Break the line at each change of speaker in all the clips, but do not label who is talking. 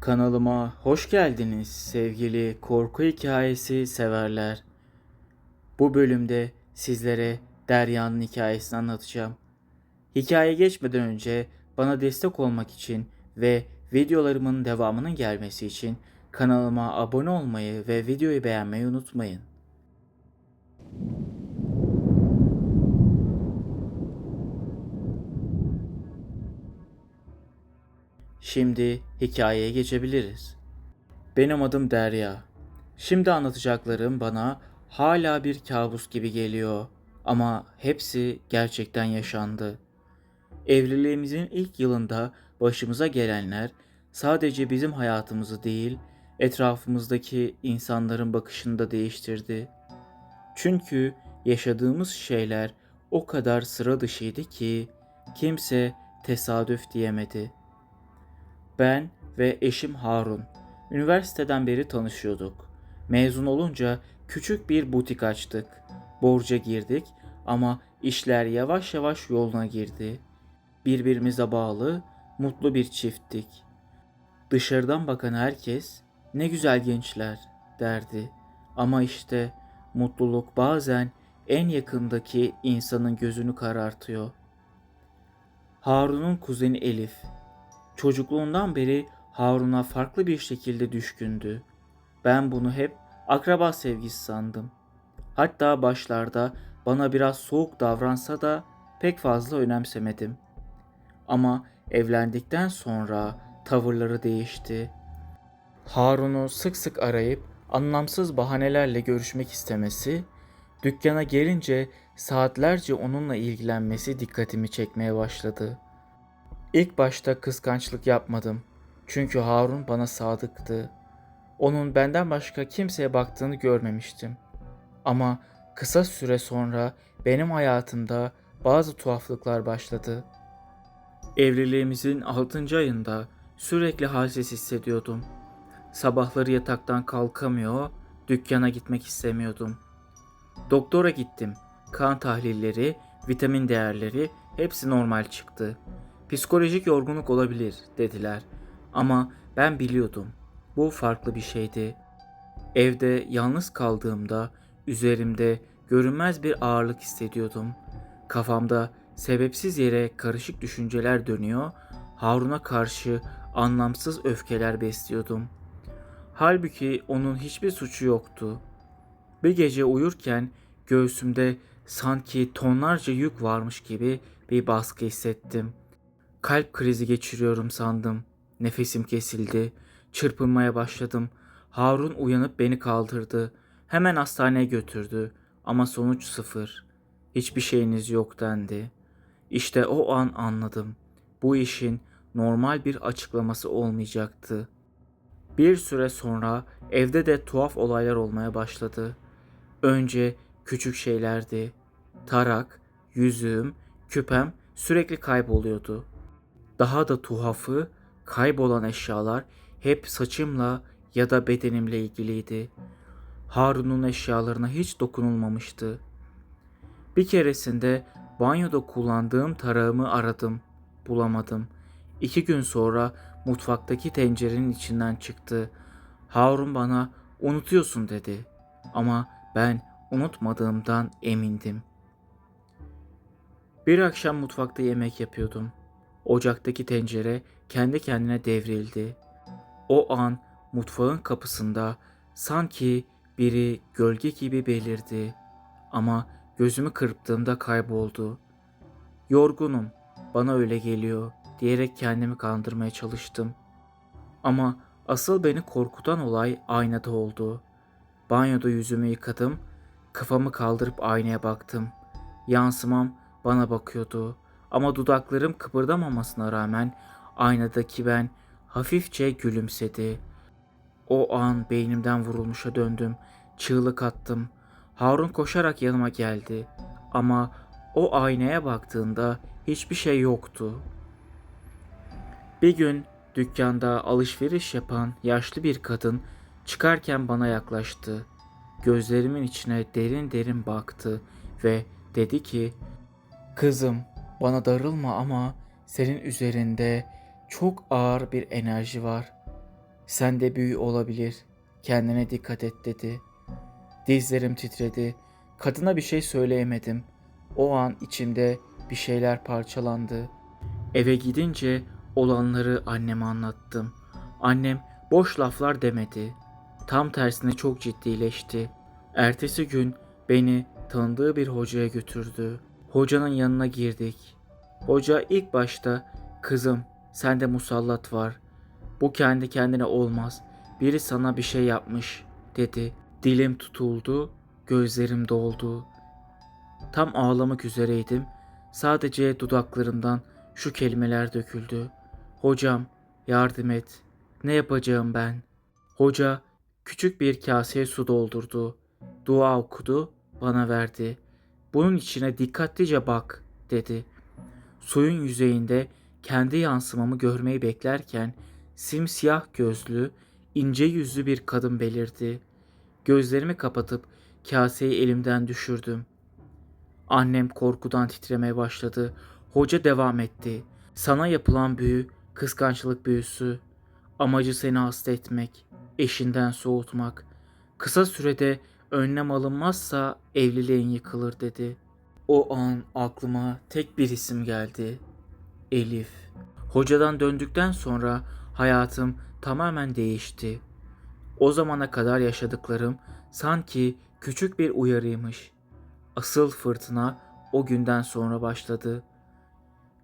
Kanalıma hoş geldiniz sevgili korku hikayesi severler. Bu bölümde sizlere Derya'nın hikayesini anlatacağım. Hikaye geçmeden önce bana destek olmak için ve videolarımın devamının gelmesi için kanalıma abone olmayı ve videoyu beğenmeyi unutmayın. Şimdi hikayeye geçebiliriz. Benim adım Derya. Şimdi anlatacaklarım bana hala bir kabus gibi geliyor ama hepsi gerçekten yaşandı. Evliliğimizin ilk yılında başımıza gelenler sadece bizim hayatımızı değil, etrafımızdaki insanların bakışını da değiştirdi. Çünkü yaşadığımız şeyler o kadar sıra dışıydı ki kimse tesadüf diyemedi. Ben ve eşim Harun üniversiteden beri tanışıyorduk. Mezun olunca küçük bir butik açtık. Borca girdik ama işler yavaş yavaş yoluna girdi. Birbirimize bağlı, mutlu bir çifttik. Dışarıdan bakan herkes ne güzel gençler derdi. Ama işte mutluluk bazen en yakındaki insanın gözünü karartıyor. Harun'un kuzeni Elif Çocukluğundan beri Harun'a farklı bir şekilde düşkündü. Ben bunu hep akraba sevgisi sandım. Hatta başlarda bana biraz soğuk davransa da pek fazla önemsemedim. Ama evlendikten sonra tavırları değişti. Harun'u sık sık arayıp anlamsız bahanelerle görüşmek istemesi, dükkana gelince saatlerce onunla ilgilenmesi dikkatimi çekmeye başladı.'' İlk başta kıskançlık yapmadım. Çünkü Harun bana sadıktı. Onun benden başka kimseye baktığını görmemiştim. Ama kısa süre sonra benim hayatımda bazı tuhaflıklar başladı. Evliliğimizin 6. ayında sürekli halsiz hissediyordum. Sabahları yataktan kalkamıyor, dükkana gitmek istemiyordum. Doktora gittim. Kan tahlilleri, vitamin değerleri hepsi normal çıktı. Psikolojik yorgunluk olabilir dediler. Ama ben biliyordum. Bu farklı bir şeydi. Evde yalnız kaldığımda üzerimde görünmez bir ağırlık hissediyordum. Kafamda sebepsiz yere karışık düşünceler dönüyor, Harun'a karşı anlamsız öfkeler besliyordum. Halbuki onun hiçbir suçu yoktu. Bir gece uyurken göğsümde sanki tonlarca yük varmış gibi bir baskı hissettim.'' Kalp krizi geçiriyorum sandım. Nefesim kesildi. Çırpınmaya başladım. Harun uyanıp beni kaldırdı. Hemen hastaneye götürdü. Ama sonuç sıfır. Hiçbir şeyiniz yok dendi. İşte o an anladım. Bu işin normal bir açıklaması olmayacaktı. Bir süre sonra evde de tuhaf olaylar olmaya başladı. Önce küçük şeylerdi. Tarak, yüzüğüm, küpem sürekli kayboluyordu. Daha da tuhafı kaybolan eşyalar hep saçımla ya da bedenimle ilgiliydi. Harun'un eşyalarına hiç dokunulmamıştı. Bir keresinde banyoda kullandığım tarağımı aradım. Bulamadım. İki gün sonra mutfaktaki tencerenin içinden çıktı. Harun bana unutuyorsun dedi. Ama ben unutmadığımdan emindim. Bir akşam mutfakta yemek yapıyordum. Ocaktaki tencere kendi kendine devrildi. O an mutfağın kapısında sanki biri gölge gibi belirdi. Ama gözümü kırptığımda kayboldu. Yorgunum, bana öyle geliyor diyerek kendimi kandırmaya çalıştım. Ama asıl beni korkutan olay aynada oldu. Banyoda yüzümü yıkadım, kafamı kaldırıp aynaya baktım. Yansımam bana bakıyordu. Ama dudaklarım kıpırdamamasına rağmen aynadaki ben hafifçe gülümsedi. O an beynimden vurulmuşa döndüm. Çığlık attım. Harun koşarak yanıma geldi. Ama o aynaya baktığında hiçbir şey yoktu. Bir gün dükkanda alışveriş yapan yaşlı bir kadın çıkarken bana yaklaştı. Gözlerimin içine derin derin baktı ve dedi ki: "Kızım, bana darılma ama senin üzerinde çok ağır bir enerji var. Sen de büyü olabilir. Kendine dikkat et dedi. Dizlerim titredi. Kadına bir şey söyleyemedim. O an içimde bir şeyler parçalandı. Eve gidince olanları anneme anlattım. Annem boş laflar demedi. Tam tersine çok ciddileşti. Ertesi gün beni tanıdığı bir hocaya götürdü. Hocanın yanına girdik. Hoca ilk başta kızım sende musallat var. Bu kendi kendine olmaz. Biri sana bir şey yapmış dedi. Dilim tutuldu, gözlerim doldu. Tam ağlamak üzereydim. Sadece dudaklarımdan şu kelimeler döküldü. Hocam yardım et. Ne yapacağım ben? Hoca küçük bir kaseye su doldurdu. Dua okudu, bana verdi. Bunun içine dikkatlice bak dedi. Suyun yüzeyinde kendi yansımamı görmeyi beklerken simsiyah gözlü, ince yüzlü bir kadın belirdi. Gözlerimi kapatıp kaseyi elimden düşürdüm. Annem korkudan titremeye başladı. Hoca devam etti. Sana yapılan büyü kıskançlık büyüsü. Amacı seni hasta etmek, eşinden soğutmak. Kısa sürede önlem alınmazsa evliliğin yıkılır dedi. O an aklıma tek bir isim geldi. Elif. Hocadan döndükten sonra hayatım tamamen değişti. O zamana kadar yaşadıklarım sanki küçük bir uyarıymış. Asıl fırtına o günden sonra başladı.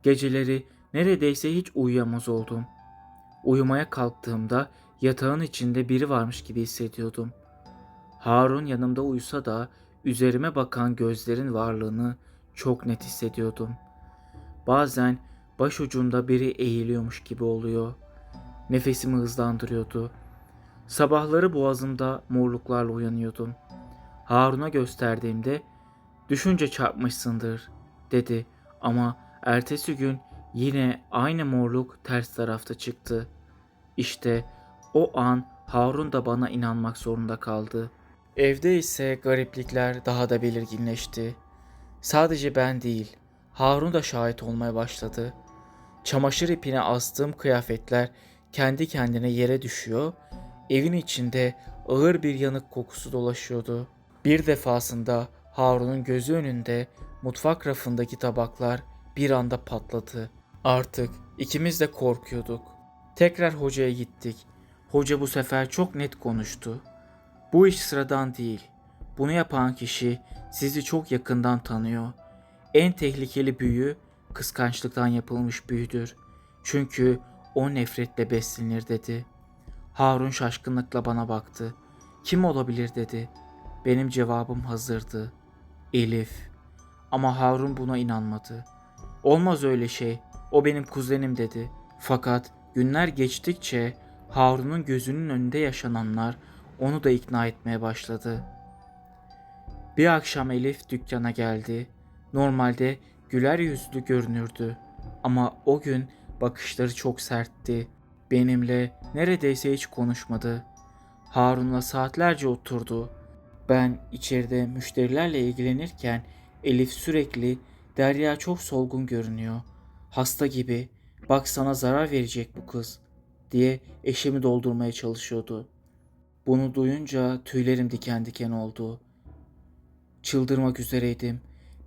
Geceleri neredeyse hiç uyuyamaz oldum. Uyumaya kalktığımda yatağın içinde biri varmış gibi hissediyordum. Harun yanımda uyusa da üzerime bakan gözlerin varlığını çok net hissediyordum. Bazen başucumda biri eğiliyormuş gibi oluyor. Nefesimi hızlandırıyordu. Sabahları boğazımda morluklarla uyanıyordum. Harun'a gösterdiğimde düşünce çarpmışsındır dedi ama ertesi gün yine aynı morluk ters tarafta çıktı. İşte o an Harun da bana inanmak zorunda kaldı. Evde ise gariplikler daha da belirginleşti. Sadece ben değil, Harun da şahit olmaya başladı. Çamaşır ipine astığım kıyafetler kendi kendine yere düşüyor, evin içinde ağır bir yanık kokusu dolaşıyordu. Bir defasında Harun'un gözü önünde mutfak rafındaki tabaklar bir anda patladı. Artık ikimiz de korkuyorduk. Tekrar hocaya gittik. Hoca bu sefer çok net konuştu. Bu iş sıradan değil. Bunu yapan kişi sizi çok yakından tanıyor. En tehlikeli büyü kıskançlıktan yapılmış büyüdür. Çünkü o nefretle beslenir dedi. Harun şaşkınlıkla bana baktı. Kim olabilir dedi. Benim cevabım hazırdı. Elif. Ama Harun buna inanmadı. Olmaz öyle şey. O benim kuzenim dedi. Fakat günler geçtikçe Harun'un gözünün önünde yaşananlar onu da ikna etmeye başladı. Bir akşam Elif dükkana geldi. Normalde güler yüzlü görünürdü. Ama o gün bakışları çok sertti. Benimle neredeyse hiç konuşmadı. Harun'la saatlerce oturdu. Ben içeride müşterilerle ilgilenirken Elif sürekli Derya çok solgun görünüyor. Hasta gibi. Bak sana zarar verecek bu kız diye eşimi doldurmaya çalışıyordu. Bunu duyunca tüylerim diken diken oldu. Çıldırmak üzereydim.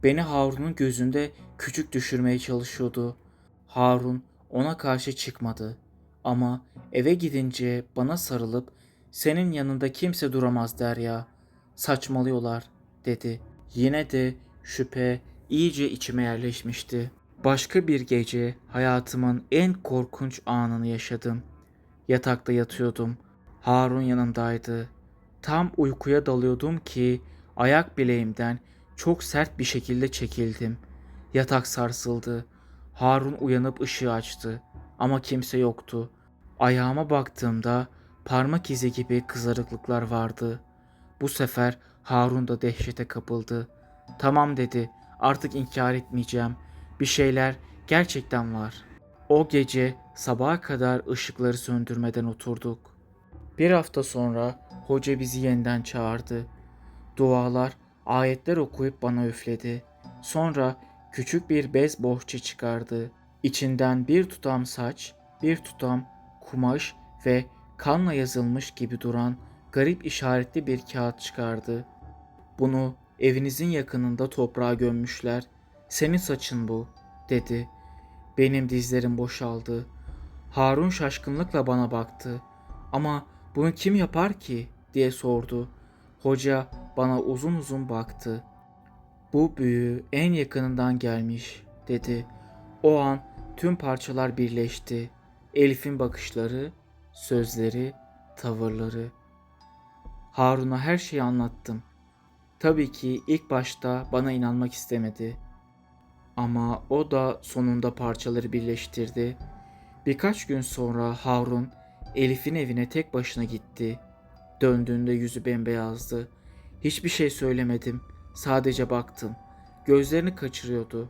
Beni Harun'un gözünde küçük düşürmeye çalışıyordu. Harun ona karşı çıkmadı. Ama eve gidince bana sarılıp senin yanında kimse duramaz Derya. Saçmalıyorlar dedi. Yine de şüphe iyice içime yerleşmişti. Başka bir gece hayatımın en korkunç anını yaşadım. Yatakta yatıyordum. Harun yanımdaydı. Tam uykuya dalıyordum ki ayak bileğimden çok sert bir şekilde çekildim. Yatak sarsıldı. Harun uyanıp ışığı açtı ama kimse yoktu. Ayağıma baktığımda parmak izi gibi kızarıklıklar vardı. Bu sefer Harun da dehşete kapıldı. Tamam dedi. Artık inkar etmeyeceğim. Bir şeyler gerçekten var. O gece sabaha kadar ışıkları söndürmeden oturduk. Bir hafta sonra hoca bizi yeniden çağırdı. Dualar, ayetler okuyup bana üfledi. Sonra küçük bir bez bohça çıkardı. İçinden bir tutam saç, bir tutam kumaş ve kanla yazılmış gibi duran garip işaretli bir kağıt çıkardı. Bunu evinizin yakınında toprağa gömmüşler. Senin saçın bu, dedi. Benim dizlerim boşaldı. Harun şaşkınlıkla bana baktı. Ama bunu kim yapar ki diye sordu. Hoca bana uzun uzun baktı. Bu büyü en yakınından gelmiş dedi. O an tüm parçalar birleşti. Elif'in bakışları, sözleri, tavırları. Harun'a her şeyi anlattım. Tabii ki ilk başta bana inanmak istemedi. Ama o da sonunda parçaları birleştirdi. Birkaç gün sonra Harun Elif'in evine tek başına gitti. Döndüğünde yüzü bembeyazdı. Hiçbir şey söylemedim. Sadece baktım. Gözlerini kaçırıyordu.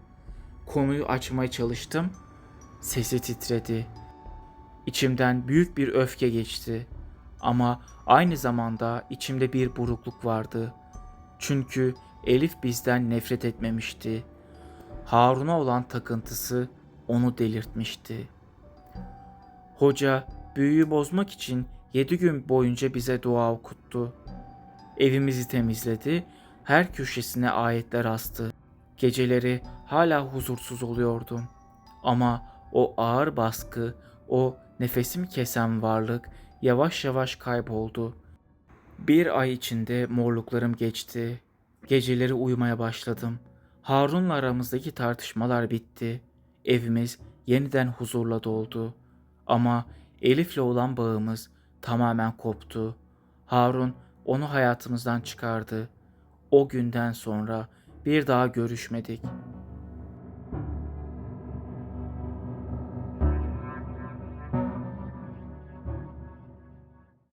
Konuyu açmaya çalıştım. Sesi titredi. İçimden büyük bir öfke geçti. Ama aynı zamanda içimde bir burukluk vardı. Çünkü Elif bizden nefret etmemişti. Harun'a olan takıntısı onu delirtmişti. Hoca büyüyü bozmak için yedi gün boyunca bize dua okuttu. Evimizi temizledi, her köşesine ayetler astı. Geceleri hala huzursuz oluyordum. Ama o ağır baskı, o nefesimi kesen varlık yavaş yavaş kayboldu. Bir ay içinde morluklarım geçti. Geceleri uyumaya başladım. Harun'la aramızdaki tartışmalar bitti. Evimiz yeniden huzurla doldu. Ama Elif'le olan bağımız tamamen koptu. Harun onu hayatımızdan çıkardı. O günden sonra bir daha görüşmedik.